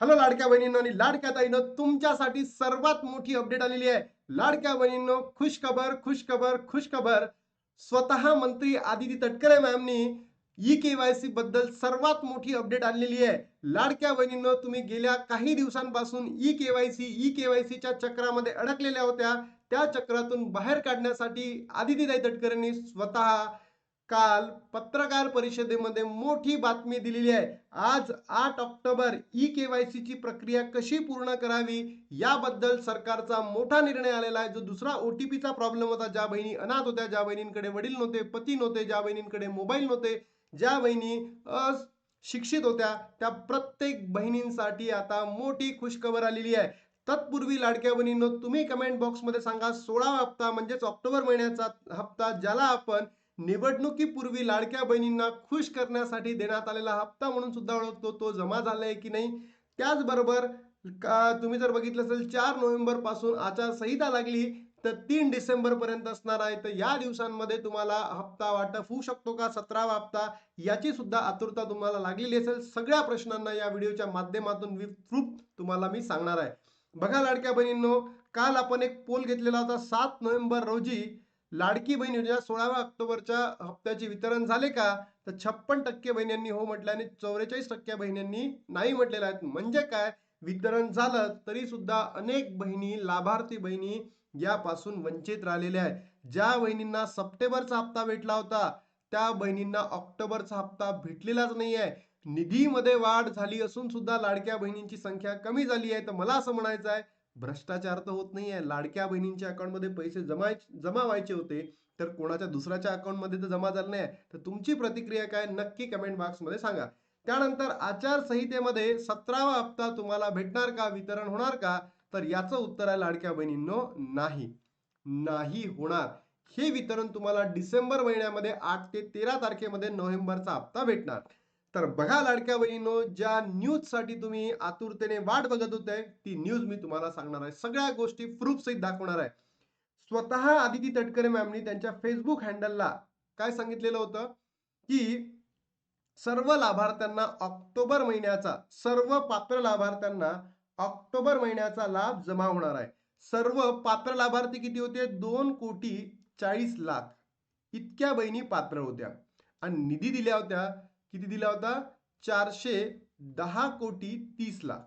Hello लाडक्या बहिणींनो आणि लाडक्या ताईनं तुमच्यासाठी सर्वात मोठी अपडेट आलेली आहे. लाडक्या बहिणींनो खुश खबर खुश खबर खुश खबर. स्वतः मंत्री आदिती तटकरे मॅमनी ई केवायसी बद्दल सर्वात मोठी अपडेट आणलेली आहे. लाडक्या बहिणींनो तुम्ही गेल्या काही दिवसांपासून ई केवायसी ई केवायसीच्या चक्रामध्ये अडकलेल्या होत्या. त्या चक्रातून बाहेर काढण्यासाठी आदितीताई तटकरेंनी स्वतः काल पत्रकार परिषदेमध्ये मोठी बातमी दिलेली आहे. आज आठ ऑक्टोबर ई के वाय सीची प्रक्रिया कशी पूर्ण करावी याबद्दल सरकारचा मोठा निर्णय आलेला आहे. जो दुसरा ओ टी पीचा प्रॉब्लेम होता ज्या बहिणी अनाथ होत्या ज्या बहिणींकडे वडील नव्हते पती नव्हते ज्या बहिणींकडे मोबाईल नव्हते ज्या बहिणी शिक्षित होत्या त्या प्रत्येक बहिणींसाठी आता मोठी खुशखबर आलेली आहे. तत्पूर्वी लाडक्या बहिणींनो तुम्ही कमेंट बॉक्समध्ये सांगा सोळावा हप्ता म्हणजेच ऑक्टोबर महिन्याचा हप्ता ज्याला आपण निवडणुकीपूर्वी लाडक्या बहिणींना खुश करण्यासाठी देण्यात आलेला हप्ता म्हणून सुद्धा ओळखतो तो जमा झाला आहे की नाही? त्याचबरोबर का तुम्ही जर बघितलं असेल चार नोव्हेंबरपासून आचारसंहिता लागली तर तीन डिसेंबरपर्यंत असणार आहे. तर या दिवसांमध्ये तुम्हाला हप्ता वाटप होऊ शकतो का? सतरावा हप्ता याची सुद्धा आतुरता तुम्हाला लागलेली असेल. सगळ्या प्रश्नांना या व्हिडिओच्या माध्यमातून विस्तृत तुम्हाला मी सांगणार आहे. बघा लाडक्या बहिणींनो काल आपण एक पोल घेतलेला होता. सात नोव्हेंबर रोजी लाडकी बहीण योजना सोळाव्या ऑक्टोबरच्या हप्त्याचे वितरण झाले का? तर छप्पन टक्के बहिणींनी हो म्हटल्याने चौवेचाळीस टक्के बहिणींनी नाही म्हटलेलं आहेत. म्हणजे काय? वितरण झालं तरी सुद्धा अनेक बहिणी लाभार्थी बहिणी यापासून वंचित राहिलेल्या आहेत. ज्या बहिणींना सप्टेंबरचा हप्ता भेटला होता त्या बहिणींना ऑक्टोबरचा हप्ता भेटलेलाच नाही आहे. निधीमध्ये वाढ झाली असून सुद्धा लाडक्या बहिणींची संख्या कमी झाली आहे. तर मला असं म्हणायचं आहे भ्रष्टाचार तर होत नाही आहे लाडक्या बहिणींच्या अकाउंटमध्ये पैसे जमा जमा व्हायचे होते तर कोणाच्या दुसऱ्याच्या अकाउंटमध्ये तर जमा झालं नाही. तर तुमची प्रतिक्रिया काय नक्की कमेंट बॉक्समध्ये सांगा. त्यानंतर आचारसंहितेमध्ये सतरावा हप्ता तुम्हाला भेटणार का? वितरण होणार का? तर याचं उत्तर आहे लाडक्या बहिणींनो नाही. नाही होणार. हे वितरण तुम्हाला डिसेंबर महिन्यामध्ये आठ ते तेरा तारखेमध्ये नोव्हेंबरचा हप्ता भेटणार. तर बघा लाडक्या बहिणीनो ज्या न्यूजसाठी तुम्ही आतुरतेने वाट बघत होते ती न्यूज मी तुम्हाला सांगणार आहे. सगळ्या गोष्टी प्रूफ सहित दाखवणार आहे. स्वतः आदिती तटकरे मॅमनी त्यांच्या फेसबुक हँडलला काय सांगितलेलं होतं? की सर्व लाभार्थ्यांना ऑक्टोबर महिन्याचा सर्व पात्र लाभार्थ्यांना ऑक्टोबर महिन्याचा लाभ जमा होणार आहे. सर्व पात्र लाभार्थी किती होते? दोन कोटी चाळीस लाख. इतक्या बहिणी पात्र होत्या. आणि निधी दिल्या होत्या किती दिला होता? चारशे दहा कोटी तीस लाख.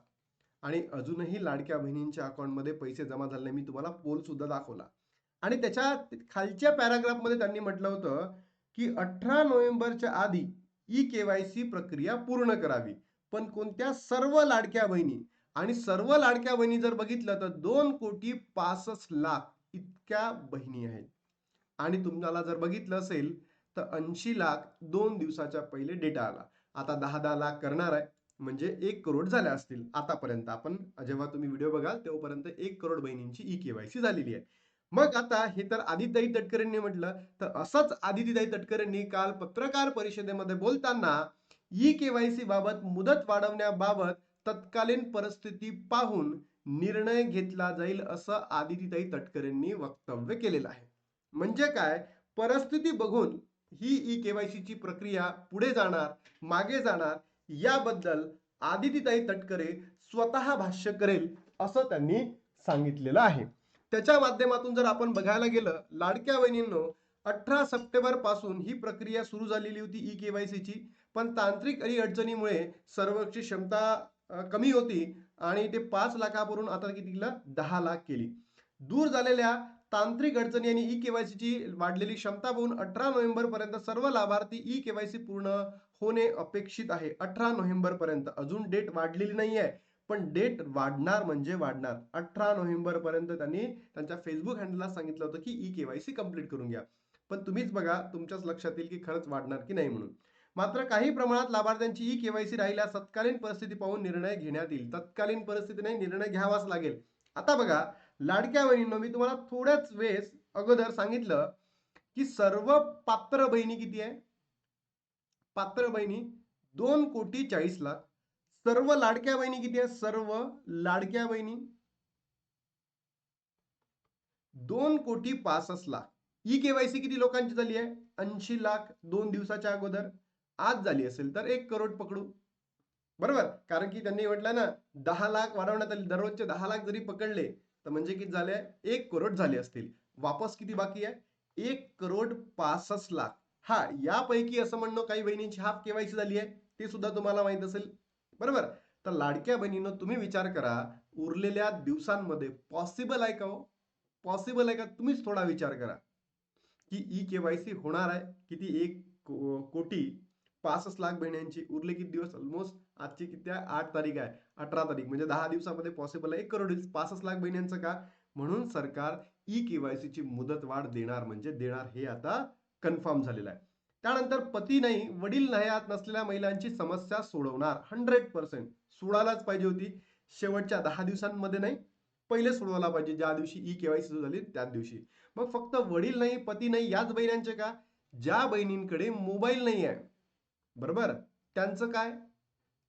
आणि अजूनही लाडक्या बहिणींच्या अकाउंटमध्ये पैसे जमा झाले नाही. मी तुम्हाला पोल सुद्धा दाखवला. आणि त्याच्या खालच्या पॅराग्राफमध्ये त्यांनी म्हटलं होतं की अठरा नोव्हेंबरच्या आधी ई केवायसी प्रक्रिया पूर्ण करावी. पण कोणत्या सर्व लाडक्या बहिणी आणि सर्व लाडक्या बहिणी जर बघितलं तर दोन कोटी पासष्ट लाख इतक्या बहिणी आहेत. आणि तुम्हाला जर बघितलं असेल तर ऐंशी लाख दोन दिवसाच्या पहिले डेटा आला. आता दहा दहा लाख करणार आहे. म्हणजे एक करोड झाल्या असतील आतापर्यंत. आपण जेव्हा तुम्ही व्हिडिओ बघाल तेव्हापर्यंत एक करोड बहिणींची ई केवायसी झालेली आहे. मग आता हे तर आदित्यताई तटकरेंनी म्हटलं. तर असंच आदित्यताई तटकरेंनी काल पत्रकार परिषदेमध्ये बोलताना ई केवायसी बाबत मुदत वाढवण्याबाबत तत्कालीन परिस्थिती पाहून निर्णय घेतला जाईल असं आदित्यताई तटकरेंनी वक्तव्य केलेलं आहे. म्हणजे काय? परिस्थिती बघून ही ई केवायसीची प्रक्रिया पुढे जाणार मागे जाणार याबद्दल आदितीताई तटकरे स्वतः भाष्य करेल असं त्यांनी सांगितलेलं आहे. त्याच्या माध्यमातून जर आपण बघायला गेलं लाडक्या बहिणींनो अठरा सप्टेंबरपासून ही प्रक्रिया सुरू झालेली होती ई केवायसीची पण तांत्रिक अडचणीमुळे सर्वची क्षमता कमी होती आणि ते पाच लाखावरून आता कितीला? दहा लाख केली. दूर झालेल्या तांत्रिक अडचणी आणि ई केवायसीची वाढलेली क्षमता पाहून अठरा नोव्हेंबर पर्यंत सर्व लाभार्थी ई केवायसी पूर्ण होणे अपेक्षित आहे. अठरा नोव्हेंबर पर्यंत अजून डेट वाढलेली नाही आहे पण डेट वाढणार म्हणजे वाढणार. अठरा नोव्हेंबर पर्यंत त्यांनी त्यांच्या फेसबुक हँडलला सांगितलं होतं की ई केवायसी कंप्लीट करून घ्या. पण तुम्हीच बघा तुमच्याच लक्षात येईल की खरंच वाढणार की नाही म्हणून. मात्र काही प्रमाणात लाभार्थ्यांची ई केवायसी राहिल्यास तत्कालीन परिस्थिती पाहून निर्णय घेण्यात येईल. तत्कालीन परिस्थितीने निर्णय घ्यावाच लागेल. आता बघा लाडक्या बहिणींनो मी तुम्हाला थोड्याच वेळेस अगोदर सांगितलं की सर्व पात्र बहिणी किती आहे? पात्र बहिणी दोन कोटी चाळीस लाख. सर्व लाडक्या बहिणी किती आहे? सर्व लाडक्या बहिणी दोन कोटी पासष्ट लाख. ई केवायसी किती लोकांची झाली आहे? ऐंशी लाख दोन दिवसाच्या अगोदर. आज झाली असेल तर एक करोड पकडू. बरोबर? कारण की त्यांनी म्हटलं ना दहा लाख वाढवण्यात आले. दररोजचे दहा लाख जरी पकडले तर म्हणजे किती झाले? एक करोड झाले असतील. वापस किती बाकी आहे? एक करोड पासष्ट लाख. हा यापैकी असं म्हणणं काही बहिणींची हाफ केवायसी झाली आहे. ते सुद्धा तुम्हाला माहीत असेल. बरोबर? तर लाडक्या बहिणीनं तुम्ही विचार करा. उरलेल्या दिवसांमध्ये पॉसिबल आहे का हो? पॉसिबल आहे का? तुम्हीच थोडा विचार करा. की ई केवायसी होणार आहे. किती? एक को- कोटी पासष्ट लाख बहिण्यांची उरले किती दिवस? ऑलमोस्ट आजची किती आहे? आठ तारीख आहे. अठरा तारीख. म्हणजे दहा दिवसामध्ये पॉसिबल आहे. एक करोड होईल पासष्ट लाख महिन्यांचं का? म्हणून सरकार ई केवायसी ची मुदत वाढ देणार. म्हणजे देणार हे आता कन्फर्म झालेलं आहे. त्यानंतर पती नाही वडील नाही आत नसलेल्या महिलांची समस्या सोडवणार. हंड्रेड पर्सेंट सोडायलाच पाहिजे होती. शेवटच्या दहा दिवसांमध्ये नाही. पहिले सोडवायला पाहिजे. ज्या दिवशी ई केवायसी झाली त्याच दिवशी. मग फक्त वडील नाही पती नाही याच बहिण्यांचे का? ज्या बहिणींकडे मोबाईल नाही आहे बरोबर? त्यांचं काय?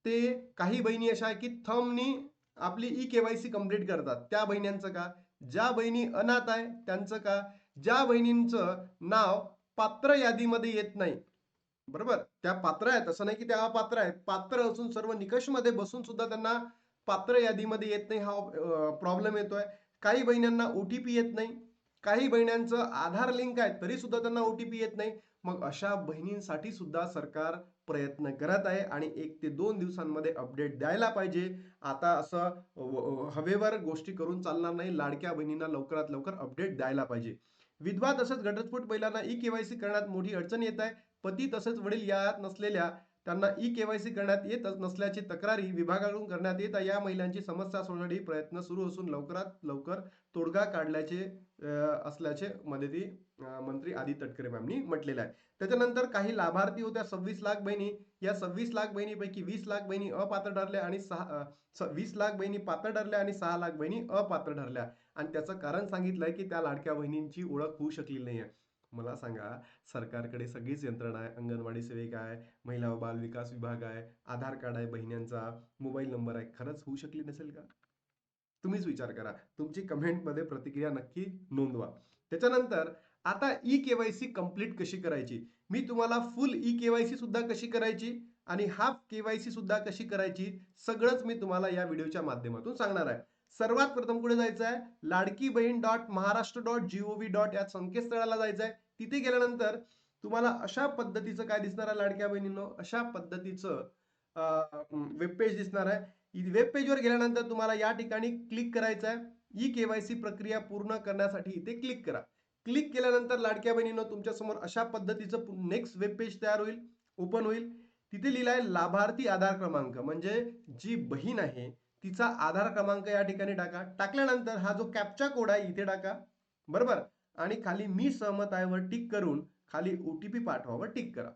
ते काही बहिणी अशा आहे की थमनी आपली ई केवायसी कंप्लीट करतात. त्या बहिण्यांचं का? ज्या बहिणी अनाथ आहे त्यांचं का? ज्या बहिणींचं नाव पात्र यादीमध्ये येत नाही. बरोबर? त्या पात्र आहेत. असं नाही की त्या पात्र आहेत. पात्र असून सर्व निकषमध्ये बसून सुद्धा त्यांना पात्र यादीमध्ये येत नाही. हा प्रॉब्लेम येतोय. काही बहिणींना ओटीपी येत नाही. काही बहिण्यांचं आधार लिंक आहे तरी सुद्धा त्यांना ओटीपी येत नाही. मग अशा बहिणींसाठी सुद्धा सरकार प्रयत्न करत आहे आणि एक ते दोन दिवसांमध्ये अपडेट द्यायला पाहिजे. आता असं हवेवर गोष्टी करून चालणार नाही लाडक्या बहिणींना लवकरात लवकर अपडेट द्यायला पाहिजे. विधवा तसंच घटस्फोट महिलांना ई केवायसी करण्यात मोठी अडचण येत आहे. पती तसंच वडील यात नसलेल्या त्यांना ई केवायसी करण्यात येत नसल्याची तक्रारी विभागाकडून करण्यात येत या महिलांची समस्या सोडवण्यासाठी प्रयत्न सुरू असून लवकरात लवकर तोडगा काढल्याचे असल्याचे मदती मंत्री आदी तटकरे मॅमनी म्हटलेलं आहे. त्याच्यानंतर काही लाभार्थी होत्या. सव्वीस लाख बहिणी. या सव्वीस लाख बहिणीपैकी वीस लाख बहिणी अपात्र ठरल्या आणि सहा स- वीस लाख बहिणी पात्र ठरल्या आणि सहा लाख बहिणी अपात्र ठरल्या. आणि त्याचं कारण सांगितलंय की त्या लाडक्या बहिणींची ओळख होऊ शकली नाही आहे मला सांगा सरकारकडे सगळीच यंत्रणा आहे अंगणवाडी सेविका आहे महिला व बाल विकास विभाग आहे आधार कार्ड आहे बहिण्यांचा मोबाईल नंबर आहे खरंच होऊ शकली नसेल का? तुम्हीच विचार करा. तुमची कमेंटमध्ये प्रतिक्रिया नक्की नोंदवा. त्याच्यानंतर आता ई केवायसी कंप्लीट कशी करायची? मी तुम्हाला full E K Y C सुद्धा कशी करायची आणि हाफ के वाय सी सुद्धा कशी करायची सगळंच मी तुम्हाला या व्हिडिओच्या माध्यमातून सांगणार आहे. सर्वात प्रथम कुठे जायचं आहे Ladki Bahin dot Maharashtra dot gov dot या संकेतस्थळाला जायचं आहे तिथे गेल्यानंतर तुम्हाला अशा पद्धतीचं काय दिसणार आहे लाडक्या बहिणींनो? अशा पद्धतीचं वेब पेज दिसणार आहे. वेब पेजवर गेल्यानंतर तुम्हाला या ठिकाणी क्लिक करायचं आहे ई केवायसी प्रक्रिया पूर्ण करण्यासाठी इथे क्लिक करा. क्लिक केल्यानंतर लाडक्या बहिणीनं तुमच्यासमोर अशा पद्धतीचं नेक्स्ट वेब पेज तयार होईल ओपन होईल. तिथे लिहिलाय लाभार्थी आधार क्रमांक म्हणजे जी बहीण आहे तिचा आधार क्रमांक या ठिकाणी टाका. टाकल्यानंतर हा जो कॅपचा कोड आहे इथे टाका. बरोबर? आणि खाली मी सहमत आहे वर टिक करून खाली ओ टी पी पाठवावर टिक करा.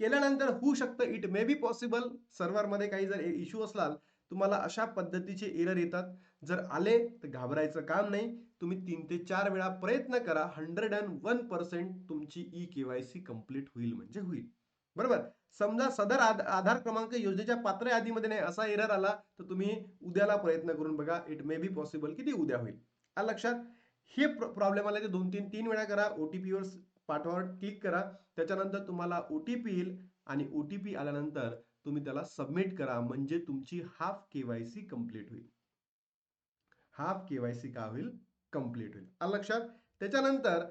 केल्यानंतर होऊ शकतं इट मे बी पॉसिबल सर्व्हरमध्ये काही जर इश्यू असलाल तुम्हाला अशा पद्धतीचे एरर येतात. जर आले तर घाबरायचं काम नाही. तुम्ही तीन ते चार वेळा प्रयत्न करा हंड्रेड अँड वन पर्सेंट तुमची ई केवायसी कंप्लीट होईल म्हणजे होईल. बरोबर? समजा सदर आधार क्रमांक योजनेच्या पात्र यादीमध्ये नाही असा एरर आला तर तुम्ही उद्याला प्रयत्न करून बघा इट मे बी पॉसिबल की ते उद्या होईल. आलं लक्षात? हे प्रॉब्लेम आले ते दोन तीन तीन वेळा करा ओ टी पीवर पाठवावर क्लिक करा त्याच्यानंतर तुम्हाला ओटीपी येईल आणि ओटीपी आल्यानंतर तुम्ही त्याला सबमिट करा म्हणजे तुमची हाफ केवायसी कंप्लीट होईल. हाफ केवायसी का होईल? कंप्लीट होईल. लक्षात? त्याच्यानंतर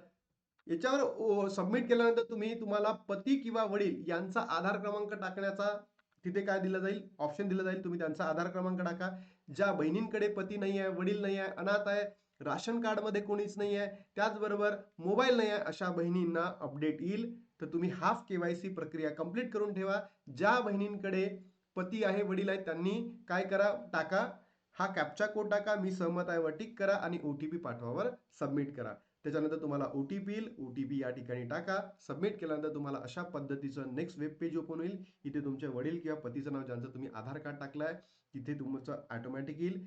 याच्यावर सबमिट केल्यानंतर तुम्ही तुम्हाला पती किंवा वडील यांचा आधार क्रमांक टाकण्याचा तिथे काय दिलं जाईल? ऑप्शन दिलं जाईल. तुम्ही त्यांचा आधार क्रमांक टाका. ज्या बहिणींकडे पती नाही आहे वडील नाही आहे अनाथ आहे राशन कार्डमध्ये कोणीच नाही आहे त्याचबरोबर मोबाईल नाही आहे अशा बहिणींना अपडेट येईल. तर तुम्ही हाफ केवायसी प्रक्रिया कंप्लीट करून ठेवा. ज्या बहिणींकडे पती आहे वडील आहेत त्यांनी काय करा टाका. हा कॅप्चा कोड टाका. मी सहमत आहे वर टिक करा आणि ओटीपी पाठवावर सबमिट करा. त्याच्यानंतर तुम्हाला ओटीपी येईल. ओटीपी या ठिकाणी टाका. सबमिट केल्यानंतर तुम्हाला अशा पद्धतीचं नेक्स्ट वेब पेज ओपन होईल. इथे तुमचे वडील किंवा पतीचं नाव ज्यांचं तुम्ही आधार कार्ड टाकलाय तिथे तुमचं ऑटोमॅटिक येईल.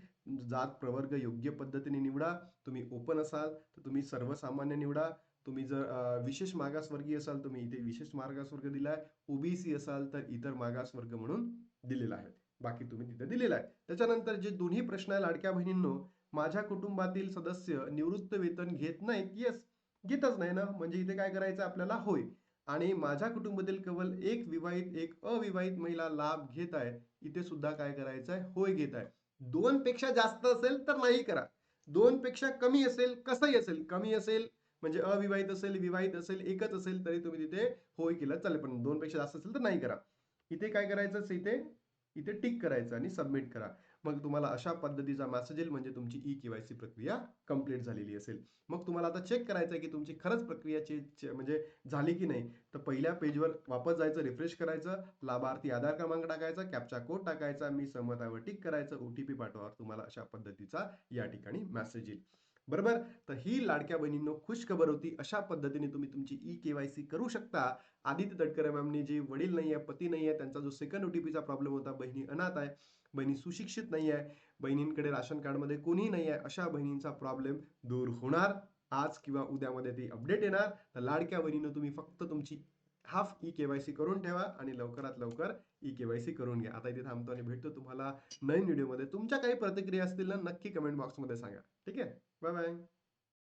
जात प्रवर्ग योग्य पद्धतीने निवडा. तुम्ही ओपन असाल तर तुम्ही सर्वसामान्य निवडा. तुम्ही जर विशेष मागासवर्गीय असाल तुम्ही इथे विशेष मागासवर्ग दिलाय. ओबीसी असाल तर इतर मागासवर्ग म्हणून दिलेला आहे. बाकी तुम्ही तिथे दिलेला आहे. त्याच्यानंतर जे दोन्ही प्रश्न आहे लाडक्या बहिणींनो माझ्या कुटुंबातील सदस्य निवृत्त वेतन घेत नाहीत येस घेतच नाही ना. म्हणजे इथे काय करायचं आपल्याला? होय. आणि माझ्या कुटुंबातील केवळ एक विवाहित एक अविवाहित महिला लाभ घेत आहे. इथे सुद्धा काय करायचं आहे होय घेत आहे. दोन पेक्षा जास्त असेल तर नाही करा. दोन पेक्षा कमी असेल कसंही असेल कमी असेल म्हणजे अविवाहित असेल विवाहित असेल एकच असेल तरी तुम्ही तिथे होय केलं चालेल. पण दोन पेक्षा जास्त असेल तर नाही करा. इथे काय करायचं इथे? इथे टिक करायचं आणि सबमिट करा. मग तुम्हाला अशा पद्धतीचा मॅसेज येईल म्हणजे तुमची ई केवायसी प्रक्रिया कंप्लीट झालेली असेल. मग तुम्हाला आता चेक करायचं आहे की तुमची खरंच प्रक्रियाची म्हणजे झाली की नाही तर पहिल्या पेजवर वापस जायचं रिफ्रेश करायचं लाभार्थी आधार क्रमांक टाकायचा कॅप्चा कोड टाकायचा मी सहमत टिक करायचं ओ करायचं ओटीपी पाठवावर तुम्हाला अशा पद्धतीचा या ठिकाणी मॅसेज येईल. बरोबर? तर ही लाडक्या बहिणींनो खुश खबर होती. अशा पद्धतीने तुम्ही तुमची ई केवायसी करू शकता. आदित्य तटकरे मॅमने जे वडील नाही आहे पती नाही आहे त्यांचा जो सेकंड ओटीपीचा प्रॉब्लेम होता बहिणी अनाथ आहे बहिणी सुशिक्षित नाही आहे बहिणींकडे राशन कार्डमध्ये कोणीही नाही आहे अशा बहिणींचा प्रॉब्लेम दूर होणार. आज किंवा उद्यामध्ये ती अपडेट येणार. तर लाडक्या बहिणीनं तुम्ही फक्त तुमची हाफ ई केवायसी करून ठेवा आणि लवकरात लवकर ई केवायसी करून घ्या. आता इथे थांबतो आणि भेटतो तुम्हाला नवीन व्हिडिओमध्ये तुमच्या काही प्रतिक्रिया असतील ना नक्की कमेंट बॉक्समध्ये सांगा. ठीक आहे? Bye bye